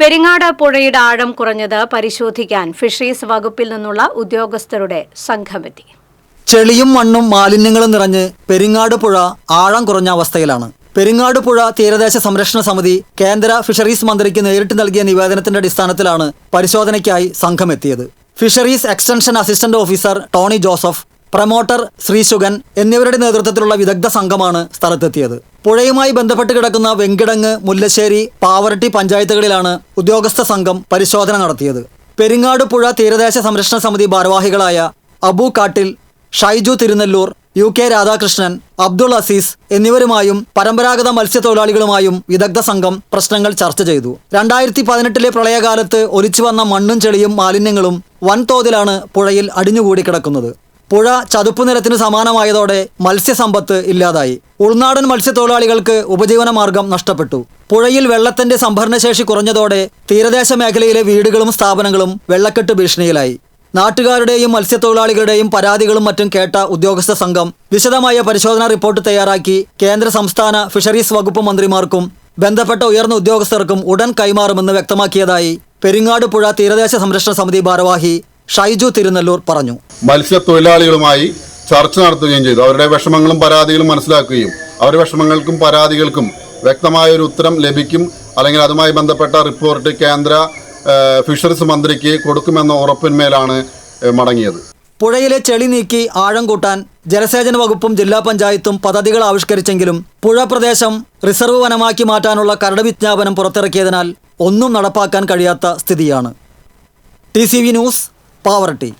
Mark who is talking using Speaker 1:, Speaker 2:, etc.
Speaker 1: പെരിങ്ങാട് പുഴയുടെ ആഴം കുറഞ്ഞത് പരിശോധിക്കാൻ ഫിഷറീസ് വകുപ്പിൽ നിന്നുള്ള ഉദ്യോഗസ്ഥരുടെ സംഘമെത്തി.
Speaker 2: ചെളിയും മണ്ണും മാലിന്യങ്ങളും നിറഞ്ഞ് പെരിങ്ങാട് പുഴ ആഴം കുറഞ്ഞ അവസ്ഥയിലാണ്. പെരിങ്ങാട് പുഴ തീരദേശ സംരക്ഷണ സമിതി കേന്ദ്ര ഫിഷറീസ് മന്ത്രിക്ക് നേരിട്ട് നൽകിയ നിവേദനത്തിന്റെ അടിസ്ഥാനത്തിലാണ് പരിശോധനയ്ക്കായി സംഘമെത്തിയത്. Fisheries extension assistant officer Tony Joseph promoter Sreeshugan എന്നിവരുടെ നേതൃത്വത്തിലുള്ള വിദഗ്ധ സംഘമാണ് സ്ഥലത്തെത്തിയത്. പുഴയുമായി ബന്ധപ്പെട്ട് കിടക്കുന്ന വെങ്കിടങ്ങ് മുല്ലശ്ശേരി പാവറട്ടി പഞ്ചായത്തുകളിലാണ് ഉദ്യോഗസ്ഥ സംഘം പരിശോധന നടത്തിയത്. പെരിങ്ങാട് പുഴ തീരദേശ സംരക്ഷണ സമിതി ഭാരവാഹികളായ അബു കാട്ടിൽ ഷൈജു തിരുനെല്ലൂർ യു കെ രാധാകൃഷ്ണൻ അബ്ദുൾ അസീസ് എന്നിവരുമായും പരമ്പരാഗത മത്സ്യത്തൊഴിലാളികളുമായും വിദഗ്ധ സംഘം പ്രശ്നങ്ങൾ ചർച്ച ചെയ്തു. രണ്ടായിരത്തി പതിനെട്ടിലെ പ്രളയകാലത്ത് ഒലിച്ചു വന്ന മണ്ണും ചെളിയും മാലിന്യങ്ങളും വൻതോതിലാണ് പുഴയിൽ അടിഞ്ഞുകൂടി കിടക്കുന്നത് പുഴ ചതുപ്പ് നിലത്തിന് സമാനമായതോടെ മത്സ്യസമ്പത്ത് ഇല്ലാതായി. ഉൾനാടൻ മത്സ്യത്തൊഴിലാളികൾക്ക് ഉപജീവന മാർഗം നഷ്ടപ്പെട്ടു. പുഴയിൽ വെള്ളത്തിന്റെ സംഭരണശേഷി കുറഞ്ഞതോടെ തീരദേശ മേഖലയിലെ വീടുകളും സ്ഥാപനങ്ങളും വെള്ളക്കെട്ട് ഭീഷണിയിലായി. നാട്ടുകാരുടെയും മത്സ്യത്തൊഴിലാളികളുടെയും പരാതികളും മറ്റും കേട്ട ഉദ്യോഗസ്ഥ സംഘം വിശദമായ പരിശോധനാ റിപ്പോർട്ട് തയ്യാറാക്കി കേന്ദ്ര സംസ്ഥാന ഫിഷറീസ് വകുപ്പ് മന്ത്രിമാർക്കും ബന്ധപ്പെട്ട ഉയർന്ന ഉദ്യോഗസ്ഥർക്കും ഉടൻ കൈമാറുമെന്ന് വ്യക്തമാക്കിയതായി പെരിങ്ങാട് പുഴ തീരദേശ സംരക്ഷണ സമിതി ഭാരവാഹി ഷൈജു തിരുനെല്ലൂർ പറഞ്ഞു.
Speaker 3: മത്സ്യത്തൊഴിലാളികളുമായി ചർച്ച നടത്തുകയും ചെയ്തു. അവരുടെ വിഷമങ്ങളും പരാതികളും മനസ്സിലാക്കുകയും അവരുടെ വിഷമങ്ങൾക്കും പരാതികൾക്കും വ്യക്തമായ ഒരു ഉത്തരം ലഭിക്കും. അല്ലെങ്കിൽ അതുമായി ബന്ധപ്പെട്ട റിപ്പോർട്ട് കേന്ദ്ര ഫിഷറീസ് മന്ത്രിക്ക് കൊടുക്കുമെന്ന ഉറപ്പിന്മേലാണ് മടങ്ങിയത്.
Speaker 2: പുഴയിലെ ചെളി നീക്കി ആഴം കൂട്ടാൻ ജലസേചന വകുപ്പും ജില്ലാ പഞ്ചായത്തും പദ്ധതികൾ ആവിഷ്കരിച്ചെങ്കിലും പുഴ പ്രദേശം റിസർവ് വനമാക്കി മാറ്റാനുള്ള കരട് വിജ്ഞാപനം പുറത്തിറക്കിയതിനാൽ ഒന്നും നടപ്പാക്കാൻ കഴിയാത്ത സ്ഥിതിയാണ്. T news Pavaratty.